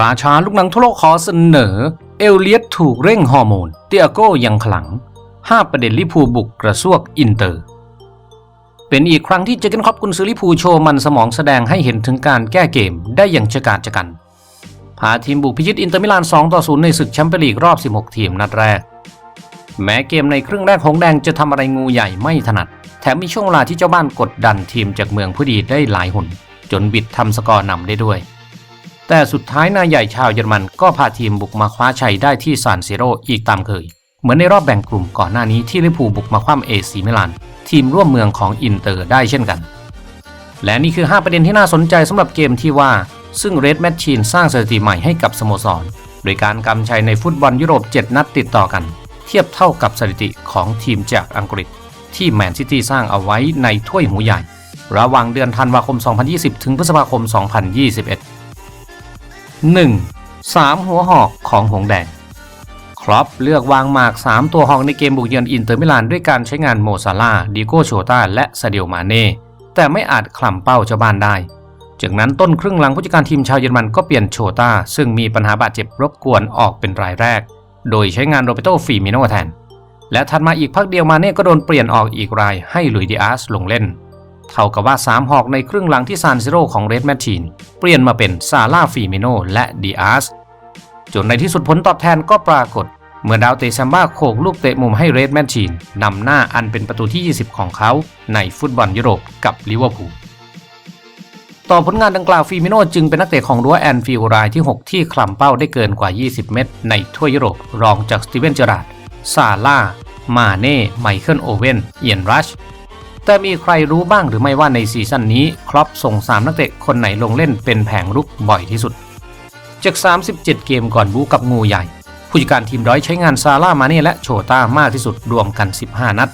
ราชาลูกหนังทั่วโลกขอเสนอ เอลเลียตถูกเร่งฮอร์โมน เตียโก้ยังขลัง 5 ประเด็นลิพูบุกกระซวกอินเตอร์ เป็นอีกครั้งที่เจอเกนครอปกุนซือลิพูโชว์มันสมองแสดงให้เห็นถึงการแก้เกมได้อย่างชะกาจชะกัน พาทีมบุกพิชิตอินเตอร์มิลาน 2 ต่อ 0 ในศึกแชมเปี้ยนลีกรอบ 16 ทีมนัดแรก แม้เกมในครึ่งแรกหงแดงจะทำอะไรงูใหญ่ไม่ถนัด แถมมีช่วงเวลาที่เจ้าบ้านกดดันทีมจากเมืองผู้ดีได้หลายหนจนบิดทำสกอร์นำได้ด้วย แต่สุดท้ายนายใหญ่ชาวเยอรมันก็พาทีมบุกมาคว้าชัยได้ที่ซานซิโรอีกตามเคย เหมือนในรอบแบ่งกลุ่มก่อนหน้านี้ที่ลิเวอร์พูลบุกมาคว่ำเอซีมิลาน ทีมร่วมเมืองของอินเตอร์ได้เช่นกัน และนี่คือ 5 ประเด็นที่น่าสนใจสำหรับเกมที่ว่า ซึ่งเรดแมชชีนสร้างสถิติใหม่ให้กับสโมสร โดยการกำชัยในฟุตบอลยุโรป 7 นัดติดต่อกัน เทียบเท่ากับสถิติของทีมจากอังกฤษ ที่แมนซิตี้สร้างเอาไว้ในถ้วยหูใหญ่ ระหว่างเดือนธันวาคม 2020 ถึงพฤษภาคม 2021 1. 3 หัวหอกของหงแดง ครอปเลือกวางหมาก 3 ตัวหอกในเกมบุกเยือนอินเตอร์มิลานด้วยการใช้งานโมซาลาดิโกโชตาและซาเดียมาเน่ แต่ไม่อาจคลำเป้าเจ้าบ้านได้ จากนั้นต้นครึ่งหลังผู้จัดการทีมชาวเยอรมันก็เปลี่ยนโชตาซึ่งมีปัญหาบาดเจ็บรบกวนออกเป็นรายแรก โดยใช้งานโรเบโตฟีมิโนแทน และถัดมาอีกพักเดียวมาเน่ก็โดนเปลี่ยนออกอีกรายให้ลุยดิอาสลงเล่น เท่ากับว่า 3 หอกในครึ่งหลังที่ซานซิโร่ของเรดแมชชีนเปลี่ยนมาเป็นซาร่าฟีมิโนและดิอาสจนในที่สุดผลตอบแทนก็ปรากฏ เมื่อดาวเตะซัมบ้าโขกลูกเตะมุมให้เรดแมชชีนนำหน้าอันเป็นประตูที่ 20 ของเขาในฟุตบอลยุโรปกับลิเวอร์พูลต่อผลงานดังกล่าวฟีมิโนจึงเป็นนักเตะของรั้วแอนฟิลรายที่ 6 ที่คลำเป้าได้เกินกว่า 20 เม็ดในทั่วยุโรป รองจากสตีเวนเจอราร์ดซาร่า มาเน่ ไมเคิลโอเวนเอียนรัช แต่มีใครรู้บ้างหรือไม่ว่าในซีซั่นนี้ครอปส่ง 3 นักเตะคนไหนลงเล่นเป็นแผงรุกบ่อยที่สุด จาก 37 เกมก่อนบูกับงูใหญ่ ผู้จัดการทีมร้อยใช้งานซาร่ามาเน่และโชต้ามากที่สุดรวมกัน 15 นัด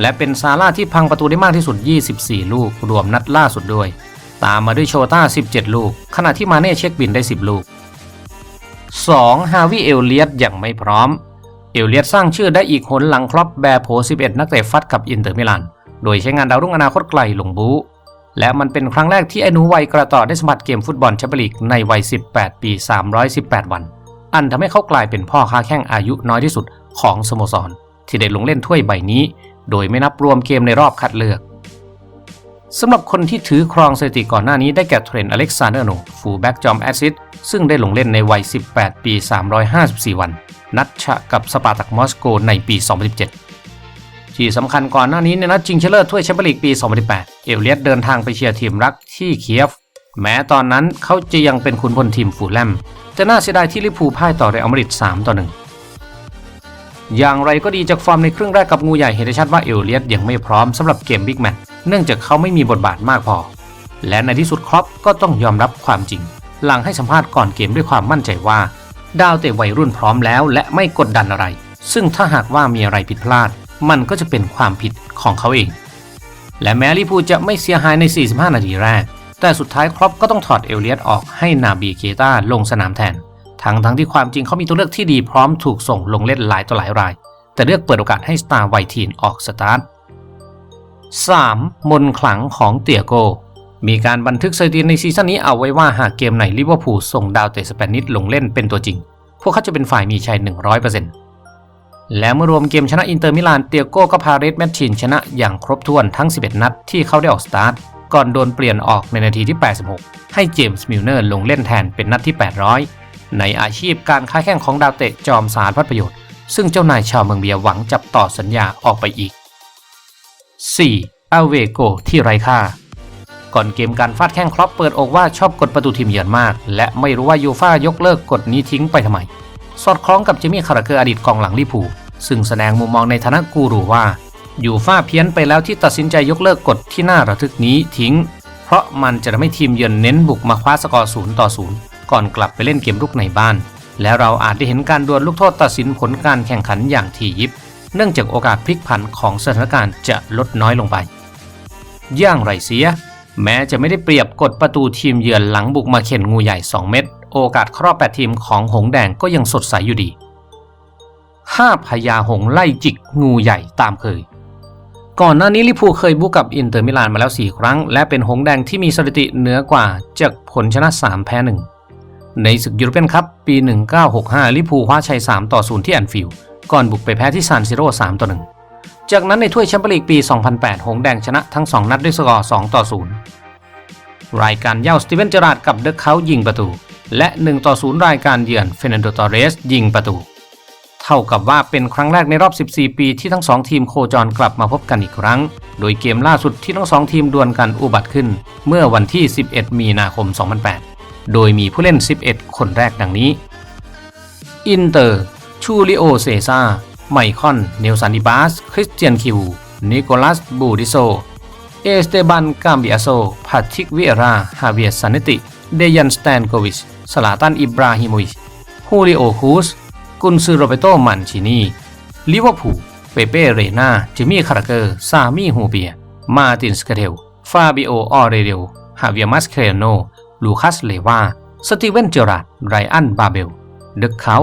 และเป็นซาร่าที่พังประตูได้มากที่สุด 24 ลูก รวมนัดล่าสุดด้วย ตามมาด้วยโชต้า 17 ลูก ขณะที่มาเน่เช็คบินได้ 10 ลูก 2. ฮาวิเอลเลียตยังไม่พร้อม เอลเลียตสร้างชื่อได้อีกหนหลังครอปแบร์โผ11 นักเตะฟัดกับอินเตอร์มิลาน โดยใช้งานดาวรุ่งอนาคตไกลหลงบู และมันเป็นครั้งแรกที่ไอ้หนูวัยกระต่อได้สัมผัสเกมฟุตบอลแชมเปี้ยนลีกในวัย 18 ปี 318 วัน อันทำให้เขากลายเป็นพ่อค้าแข้งอายุน้อยที่สุดของสโมสร ที่ได้ลงเล่นถ้วยใบนี้ โดยไม่นับรวมเกมในรอบคัดเลือกสำหรับคนที่ถือครองสถิติก่อนหน้านี้ได้แก่เทรนต์อเล็กซานเดอร์โนฟูลแบ็กจอมแอซิดซึ่งได้ลงเล่นในวัย 18 ปี 354 วัน นัดชะกับสปาร์ตักมอสโกในปี 2017 ที่สำคัญก่อนหน้านี้ในนัดชิงชนะเลิศถ้วยแชมเปี้ยนลีกปี 2018 เอลเลียตเดินทางไปเชียร์ทีมรักที่เคียฟ แม้ตอนนั้นเขาจะยังเป็นขุนพลทีมฟูลแลม แต่น่าเสียดายที่ลิพูพ่ายต่อเรอัลมาดริด3ต่อ1อย่างไรก็ดีจากฟอร์มในครึ่งแรกกับงูใหญ่เห็นได้ชัดว่าเอลเลียตยังไม่พร้อมสำหรับเกมบิ๊กแมตช์เนื่องจากเขาไม่มีบทบาทมากพอ และในที่สุดครอปก็ต้องยอมรับความจริง หลังให้สัมภาษณ์ก่อนเกมด้วยความมั่นใจว่า ดาวเตะวัยรุ่นพร้อมแล้ว และไม่กดดันอะไร ซึ่งถ้าหากว่ามีอะไรผิดพลาด มันก็จะเป็นความผิดของเขาเอง และแม้ลิพูจะไม่เสียหายใน 45 นาทีแรก แต่สุดท้ายครอปก็ต้องถอดเอลเลียตออกให้นาบีเกตาลงสนามแทน ทั้งทั้งที่ความจริงเขามีตัวเลือกที่ดีพร้อมถูกส่งลงเล่นหลายต่อหลายราย แต่เลือกเปิดโอกาสให้สตาร์ไวทีนออกสตาร์ท 3. มนขลังของเตียโก มีการบันทึกสถิติในซีซั่นนี้เอาไว้ว่าหากเกมไหนลิเวอร์พูลส่งดาวเตะสเปนิชลงเล่นเป็นตัวจริง พวกเขาจะเป็นฝ่ายมีชัย 100% และเมื่อรวมเกมชนะอินเตอร์มิลานเตียโกก็พาเรดแมชชินชนะอย่างครบถ้วนทั้ง 11 นัดที่เขาได้ออกสตาร์ทก่อนโดนเปลี่ยนออกในนาทีที่ 86 ให้เจมส์มิลเนอร์ลงเล่นแทนเป็นนัดที่ 800 ในอาชีพการค้าแข่งของดาวเตะจอมสารพัดประโยชน์ ซึ่งเจ้านายชาวเมืองเบียหวังจับต่อสัญญาออกไปอีก 4. อาเวโกที่ไร้ค่า ก่อนเกมการฟาดแข้งครอปเปิดอกว่าชอบกดประตูทีมเยือนมาก และไม่รู้ว่ายูฟ่ายกเลิกกฎนี้ทิ้งไปทำไม สอดคล้องกับเจมี่คาราเกอร์อดีตกองหลังลิพู ซึ่งแสดงมุมมองในฐานะกูรูว่า อยู่ฟ่าเพี้ยนไปแล้วที่ตัดสินใจยกเลิกกฎที่น่าระทึกนี้ทิ้ง เพราะมันจะทำให้ทีมเยือนเน้นบุกมาคว้าสกอร์ศูนย์ต่อศูนย์ก่อนกลับไปเล่นเกมรุกในบ้าน และเราอาจได้เห็นการดวลลูกโทษตัดสินผลการแข่งขันอย่างถี่ยิบ เนื่องจากโอกาสพลิกผันของสถานการณ์จะลดน้อยลงไป อย่างไรเสีย แม้จะไม่ได้เปรียบกดประตูทีมเยือนหลังบุกมาเข็นงูใหญ่ 2 เม็ดโอกาสครอบแปดทีมของหงแดงก็ยังสดใสอยู่ดี 5พญาหงไล่จิกงูใหญ่ตามเคย ก่อนหน้านี้ลิพูเคยบุกกับอินเตอร์มิลานมาแล้ว 4 ครั้ง และเป็นหงแดงที่มีสถิติเหนือกว่าจากผลชนะ 3 แพ้ 1 ในศึกยูโรเปียนคัพปี 1965 ลิพูลคว้าชัย 3 ต่อ 0 ที่แอนฟิลด์ก่อนบุกไปแพ้ที่ซานซิโร่3ต่อ 1 จากนั้นในถ้วยแชมเปี้ยนลีกปี 2008 หงแดงชนะทั้ง 2 นัดด้วยสกอร์ 2 ต่อ 0 รายการเย่าสตีเวนเจอราร์ดกับเดอะเขายิงประตู และ 1 ต่อ 0 รายการเยือนเฟรนันโดตอเรสยิงประตู ท่ากับว่าเป็นครั้งแรกในรอบ 14 ปีที่ทั้งสองทีมโคจรกลับมาพบกันอีกครั้ง โดยเกมล่าสุดที่ทั้งสองทีมดวลกันอุบัติขึ้น เมื่อวันที่ 11 มีนาคม 2008 โดยมีผู้เล่น 11 คนแรกดังนี้ อินเตอร์ ชูริโอเซซาไมคอน เนลซานิบาส คริสเตียนคิว นิโคลัส บูดิโซ เอสเตบัน กามบิอาโซพาทิกวิเอรา ฮาเวียสซานิติ เดยัน สแตนโกวิช สลาตัน อิบราฮิโมวิชฮูริโอคูส กุนซือโรเบโตมันชินีลิเวอร์พูลเปเป้เรนาจิมี่คาราเกอร์ซามี่ฮูเบีย มาตินสกเทลฟาบิโอออเรเดลฮาเวียมัสเครโนลูคัสเลวาสตีเวนเจอราร์ดไรอันบาเบลเดคเขา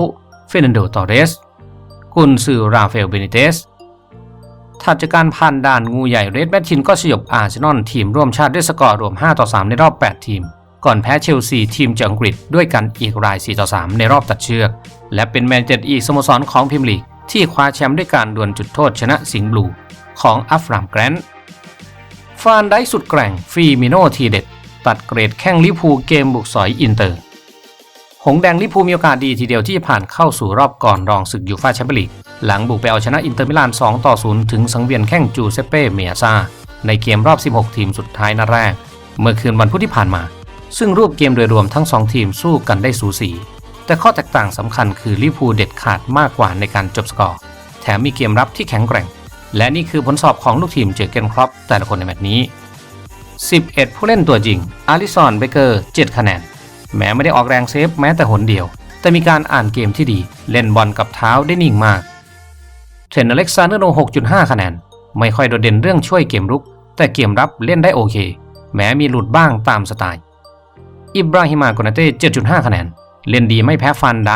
เฟรนันโดตอเรส กุนซือราฟาเอลเบนิเตสถัดจากการผ่านด่านงูใหญ่เรดแมทชินก็สยบอาร์เซนอลทีมร่วมชาติด้วยสกอร์รวม 5 ต่อ 3 ในรอบ 8 ทีม ก่อนแพ้เชลซีทีมจากอังกฤษด้วยกันอีกราย 4 ต่อ 3 ในรอบตัดเชือก และเป็นแมนเชสเตอร์อีกสโมสรของพรีเมียร์ลีก ที่คว้าแชมป์ด้วยการดวลจุดโทษชนะสิงห์บลูของอัฟรามแกรนต์ฟานได้สุดแกร่งฟีมิโนทีเด็ด ตัดเกรดแข้งลิพูเกมบุกสอยอินเตอร์ หงแดงลิพูมีโอกาสดีทีเดียวที่ผ่านเข้าสู่รอบก่อนรองศึกยูฟ่าแชมเปี้ยนลีกหลังบุกไปเอาชนะอินเตอร์มิลาน 2 ต่อ 0 ถึงสังเวียนแข้งจูเซเป้เมียซาในเกมรอบ 16 ทีมสุดท้ายนัดแรก เมื่อคืนวันพุธที่ผ่านมา ซึ่งรูปเกมโดยรวมทั้ง 2 ทีมสู้กันได้สูสี แต่ข้อแตกต่างสำคัญคือลิพูเด็ดขาดมากกว่าในการจบสกอร์ แถมมีเกมรับที่แข็งแกร่ง และนี่คือผลสอบของลูกทีมเจอเกนครอปแต่ละคนในแมตช์นี้ 11 ผู้เล่นตัวจริง อาริซอนเบเกอร์ 7 คะแนน แม้ไม่ได้ออกแรงเซฟแม้แต่หนเดียว แต่มีการอ่านเกมที่ดี เล่นบอลกับเท้าได้นิ่งมากเทรนอเล็กซานเดอร์โน6.5 คะแนน ไม่ค่อยโดดเด่นเรื่องช่วยเกมรุก แต่เกมรับเล่นได้โอเค แม้มีหลุดบ้างตามสไตล์ อิบราฮิมาโกนาเต้7.5 คะแนน เล่นดีไม่แพ้ฟันได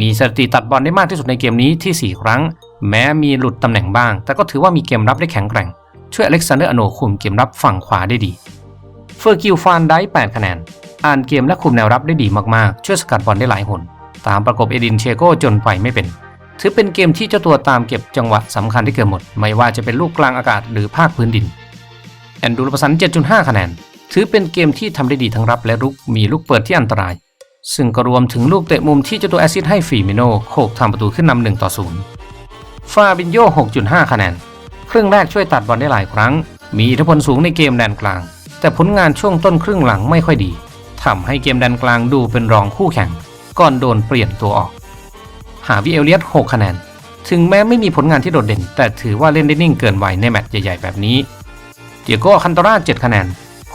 มีสถิติตัดบอลได้มากที่สุดในเกมนี้ที่ 4 ครั้ง แม้มีหลุดตำแหน่งบ้าง แต่ก็ถือว่ามีเกมรับได้แข็งแกร่ง ช่วยอเล็กซานเดอร์อโนคุมเกมรับฝั่งขวาได้ดี เฟอร์กิลฟานได้8คะแนน อ่านเกมและคุมแนวรับได้ดีมากๆ ช่วยสกัดบอลได้หลายหน ตามประกบเอดินเชโกจนไปไม่เป็น ถือเป็นเกมที่เจ้าตัวตามเก็บจังหวะสำคัญที่เกือบหมด ไม่ว่าจะเป็นลูกกลางอากาศหรือภาคพื้นดิน แอนดูรปสัน7.5 คะแนน ถือเป็นเกมที่ทำได้ดีทั้งรับและรุกมีลูกเปิดที่อันตราย ซึ่งก็รวมถึงลูกเตะมุมที่เจ้าตัวแอซิดให้ฟีมิโนโขกทำประตูขึ้นนำ1ต่อ0ฟาบินโย 6.5 คะแนน ครึ่งแรกช่วยตัดบอลได้หลายครั้ง มีอิทธิพลสูงในเกมแดนกลาง แต่ผลงานช่วงต้นครึ่งหลังไม่ค่อยดีทำให้เกมแดนกลางดูเป็นรองคู่แข่ง ก่อนโดนเปลี่ยนตัวออก หาวิเอลเลียส6คะแนน ถึงแม้ไม่มีผลงานที่โดดเด่น แต่ถือว่าเล่นได้นิ่งเกินวัยในแมตช์ใหญ่ ๆ แบบนี้ เดียโก้คันตรา7คะแนน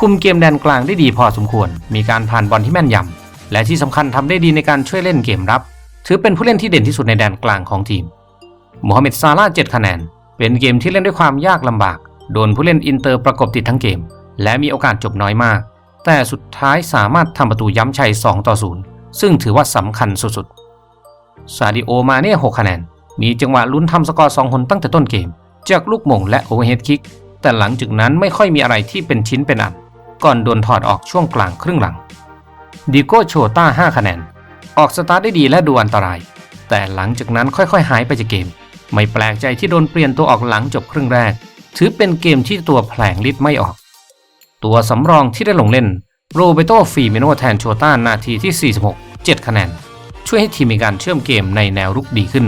คุมเกมแดนกลางได้ดีพอสมควร มีการผ่านบอลที่แม่นยำ และที่สำคัญทำได้ดีในการช่วยเล่นเกมรับ ถือเป็นผู้เล่นที่เด่นที่สุดในแดนกลางของทีมมูฮัมหมัดซาลาห์7คะแนน เป็นเกมที่เล่นด้วยความยากลำบาก โดนผู้เล่นอินเตอร์ประกบติดทั้งเกม และมีโอกาสจบน้อยมาก แต่สุดท้ายสามารถทำประตูย้ำชัย 2 ต่อ 0 ซึ่งถือว่าสำคัญสุดๆ ซาดิโอ มาเน่ 6 คะแนน มีจังหวะลุ้นทำสกอร์2คนตั้งแต่ต้นเกม จากลูกมงและโอเวอร์เฮดคิก แต่หลังจากนั้นไม่ค่อยมีอะไรที่เป็นชิ้นเป็นอัน ก่อนโดนถอดออกช่วงกลางครึ่งหลังดิโก้โชต้า 5 คะแนน ออกสตาร์ทได้ดีและดูอันตราย แต่หลังจากนั้นค่อยๆ หายไปจากเกม ไม่แปลกใจที่โดนเปลี่ยนตัวออกหลังจบครึ่งแรก ถือเป็นเกมที่ตัวแผลงฤทธิ์ไม่ออก ตัวสำรองที่ได้ลงเล่นโรเบโตฟีเมโนแทนโชต้านาทีที่ 46 7 คะแนน ช่วยให้ทีมมีการเชื่อมเกมในแนวรุกดีขึ้น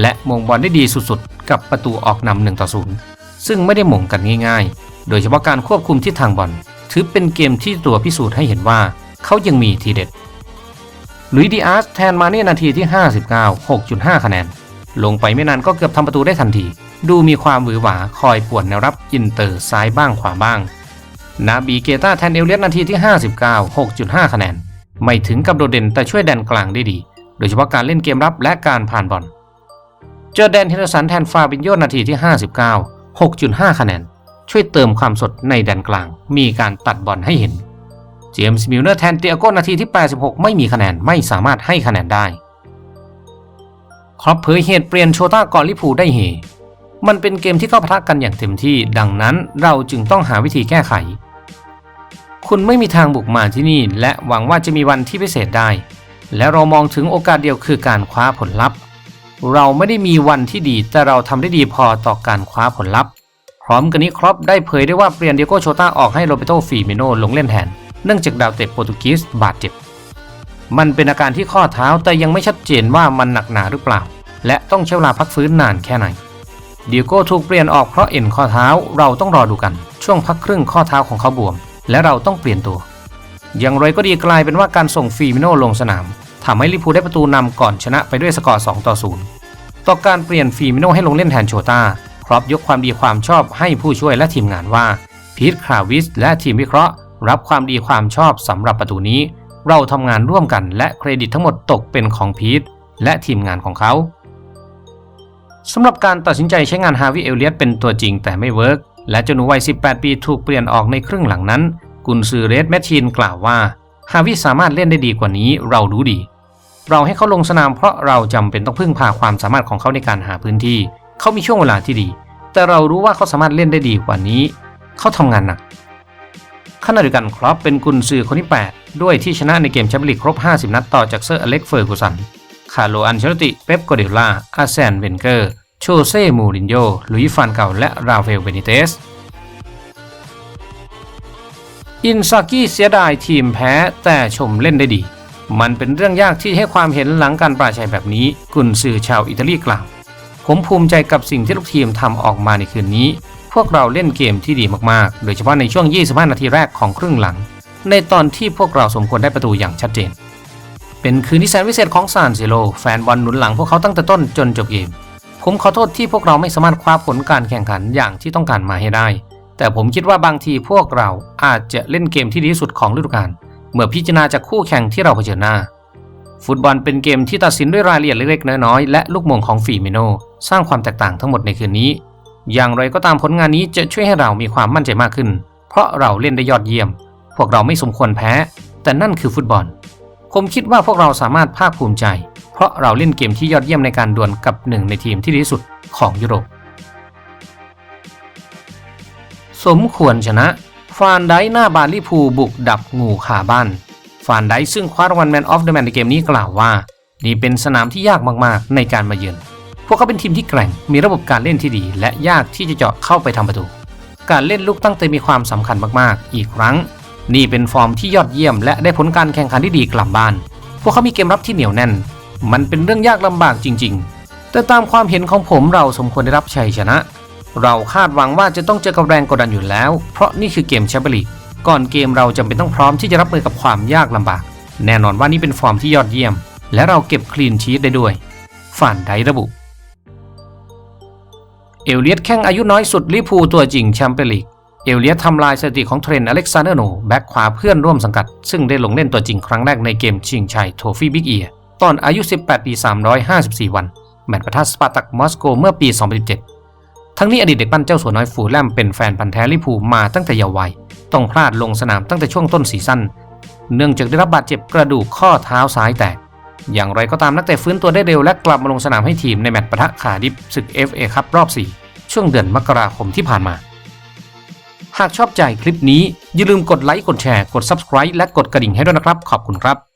และมงบอลได้ดีสุดๆ กับประตูออกนำ1ต่อ0ซึ่งไม่ได้หม่งกันง่ายๆ โดยเฉพาะการควบคุมทิศทางบอล ถือเป็นเกมที่ตัวพิสูจน์ให้เห็นว่าเขายังมีทีเด็ดลุยดิอาสแทนมาเน่นาทีที่ 59 6.5 คะแนน ลงไปไม่นานก็เกือบทำประตูได้ทันที ดูมีความหวือหวาคอยป่วนแนวรับอินเตอร์ซ้ายบ้างขวาบ้าง นาบีเกตาแทนเอลเลียสนาทีที่ 59 6.5 คะแนน ไม่ถึงกับโดดเด่นแต่ช่วยแดนกลางได้ดี โดยเฉพาะการเล่นเกมรับและการผ่านบอล เจอแดนเฮนเดอร์สันแทนฟาบินโยนาทีที่ 59 6.5 คะแนน ช่วยเติมความสดในแดนกลาง มีการตัดบอลให้เห็น เจมส์มิลเนอร์แทนเตียโกนาทีที่ 86 ไม่มีคะแนนไม่สามารถให้คะแนนได้ครอปเผยเหตุเปลี่ยนโชต้าก่อนลิพูได้เฮมันเป็นเกมที่เข้าปะทะกันอย่างเต็มที่ ดังนั้นเราจึงต้องหาวิธีแก้ไข คุณไม่มีทางบุกมาที่นี่ และหวังว่าจะมีวันที่พิเศษได้ และเรามองถึงโอกาสเดียวคือการคว้าผลลัพธ์ เราไม่ได้มีวันที่ดีแต่เราทำได้ดีพอต่อการคว้าผลลัพธ์ พร้อมกันนี้ครอปได้เผยได้ว่าเปลี่ยนเดียโกโชตาออกให้โรเบโตฟีมิโนลงเล่นแทน เนื่องจากดาวเตะโปรตุเกสบาดเจ็บ มันเป็นอาการที่ข้อเท้าแต่ยังไม่ชัดเจนว่ามันหนักหนาหรือเปล่า และต้องใช้เวลาพักฟื้นนานแค่ไหน เดียโก้ถูกเปลี่ยนออกเพราะเอ็นข้อเท้าเราต้องรอดูกัน ช่วงพักครึ่งข้อเท้าของเขาบวม และเราต้องเปลี่ยนตัว อย่างไรก็ดีกลายเป็นว่าการส่งฟีมิโนลงสนามทำให้ลิพูได้ประตูนำก่อนชนะไปด้วยสกอร์2ต่อ0ต่อการเปลี่ยนฟีมิโนให้ลงเล่นแทนโชตา ครอปยกความดีความชอบให้ผู้ช่วยและทีมงานว่าพีทคราวิสและทีมวิเคราะห์ รับความดีความชอบสำหรับประตูนี้ เราทำงานร่วมกันและเครดิตทั้งหมดตกเป็นของพีทและทีมงานของเขาสำหรับการตัดสินใจใช้งานฮาวิเอลเลียตเป็นตัวจริงแต่ไม่เวิร์กและเจ้าหนูวัย 18 ปีถูกเปลี่ยนออกในครึ่งหลังนั้น กุนซือเรดแมชชีนกล่าวว่า ฮาวิสามารถเล่นได้ดีกว่านี้เรารู้ดี เราให้เขาลงสนามเพราะเราจำเป็นต้องพึ่งพาความสามารถของเขาในการหาพื้นที่ เขามีช่วงเวลาที่ดี แต่เรารู้ว่าเขาสามารถเล่นได้ดีกว่านี้ เขาทำงานหนักขณะเดียวกันครอปเป็นกุนซือคนที่ 8 ด้วยที่ชนะในเกมแชมเปี้ยนลีกครบ 50 นัดต่อจากเซอร์อเล็กเฟอร์กูสัน คาร์โลอันเชลติ เป๊ปโกเดล่า อาแซนเวนเกอร์ โชเซ่ มูรินโญ่ลุยฟานเก่า และราเฟล เบนิเตส อินซากิเสียดายทีมแพ้แต่ชมเล่นได้ดี มันเป็นเรื่องยากที่ให้ความเห็นหลังการปราชัยแบบนี้ กุนซือชาวอิตาลีกล่าว ผมภูมิใจกับสิ่งที่ลูกทีมทำออกมาในคืนนี้ พวกเราเล่นเกมที่ดีมากๆ โดยเฉพาะในช่วง 25 นาทีแรกของครึ่งหลัง ในตอนที่พวกเราสมควรได้ประตูอย่างชัดเจน เป็นคืนที่แสนวิเศษของซานซิโล แฟนบอลหนุนหลังพวกเขาตั้งแต่ต้นจนจบเกม ผมขอโทษที่พวกเราไม่สามารถคว้าผลการแข่งขันอย่างที่ต้องการมาให้ได้ แต่ผมคิดว่าบางทีพวกเราอาจจะเล่นเกมที่ดีที่สุดของฤดูกาล เมื่อพิจารณาจากคู่แข่งที่เราเผชิญหน้า ฟุตบอลเป็นเกมที่ตัดสินด้วยรายละเอียดเล็กๆน้อยๆและลูกมงของฟีมิโน สร้างความแตกต่างทั้งหมดในคืนนี้ อย่างไรก็ตามผลงานนี้จะช่วยให้เรามีความมั่นใจมากขึ้น เพราะเราเล่นได้ยอดเยี่ยม พวกเราไม่สมควรแพ้ แต่นั่นคือฟุตบอล ผมคิดว่าพวกเราสามารถภาคภูมิใจ เพราะเราเล่นเกมที่ยอดเยี่ยมในการดวลกับหนึ่งในทีมที่ดีที่สุดของยุโรป สมควรชนะ ฟานไดหน้าบาลิพูบุกดับงูขาบ้านฟานไดซึ่งคว้ารางวัลแมนออฟเดอะแมนในเกมนี้กล่าวว่า นี่เป็นสนามที่ยากมากๆ ในการมาเยือน พวกเขาเป็นทีมที่แกร่ง มีระบบการเล่นที่ดี และยากที่จะเจาะเข้าไปทำประตู การเล่นลูกตั้งเตะมีความสำคัญมากๆ อีกครั้ง นี่เป็นฟอร์มที่ยอดเยี่ยม และได้ผลการแข่งขันที่ดีกลับบ้าน พวกเขามีเกมรับที่เหนียวแน่น มันเป็นเรื่องยากลำบากจริง ๆ แต่ตามความเห็นของผมเราสมควรได้รับชัยชนะ เราคาดหวังว่าจะต้องเจอกับแรงกดดันอยู่แล้ว เพราะนี่คือเกมแชมเปี้ยนลีกก่อนเกมเราจำเป็นต้องพร้อมที่จะรับมือกับความยากลำบาก แน่นอนว่านี่เป็นฟอร์มที่ยอดเยี่ยม และเราเก็บคลีนชีตได้ด้วย ฝ่านไดระบุ เอลเลียตแข้งอายุน้อยสุดลิพูตัวจริงแชมเปี้ยนลีก เอลเลียตทำลายสถิติของเทรนต์อเล็กซานเดอร์โนแบ็กขวาเพื่อนร่วมสังกัด ซึ่งได้ลงเล่นตัวจริงครั้งแรกในเกมชิงชัยโทฟี่บิ๊กเอียตอนอายุ 18 ปี 354 วัน แมตช์ประทัดสปาร์ตักมอสโกเมื่อปี 2017 ทั้งนี้อดีตเด็กปั้นเจ้าสัวน้อยฟูแลมเป็นแฟนพันธ์แท้ลิพูมาตั้งแต่เยาว์วัย ต้องพลาดลงสนามตั้งแต่ช่วงต้นซีซั่น เนื่องจากได้รับบาดเจ็บกระดูกข้อเท้าซ้ายแตก อย่างไรก็ตามนักเตะฟื้นตัวได้เร็วและกลับมาลงสนามให้ทีมในแมตช์ปะทะขาดิบศึก FA ครับรอบ 4 ช่วงเดือนมกราคมที่ผ่านมา หากชอบใจคลิปนี้อย่าลืมกดไลค์กดแชร์กด Subscribe และกดกระดิ่งให้ด้วยนะครับ ขอบคุณครับ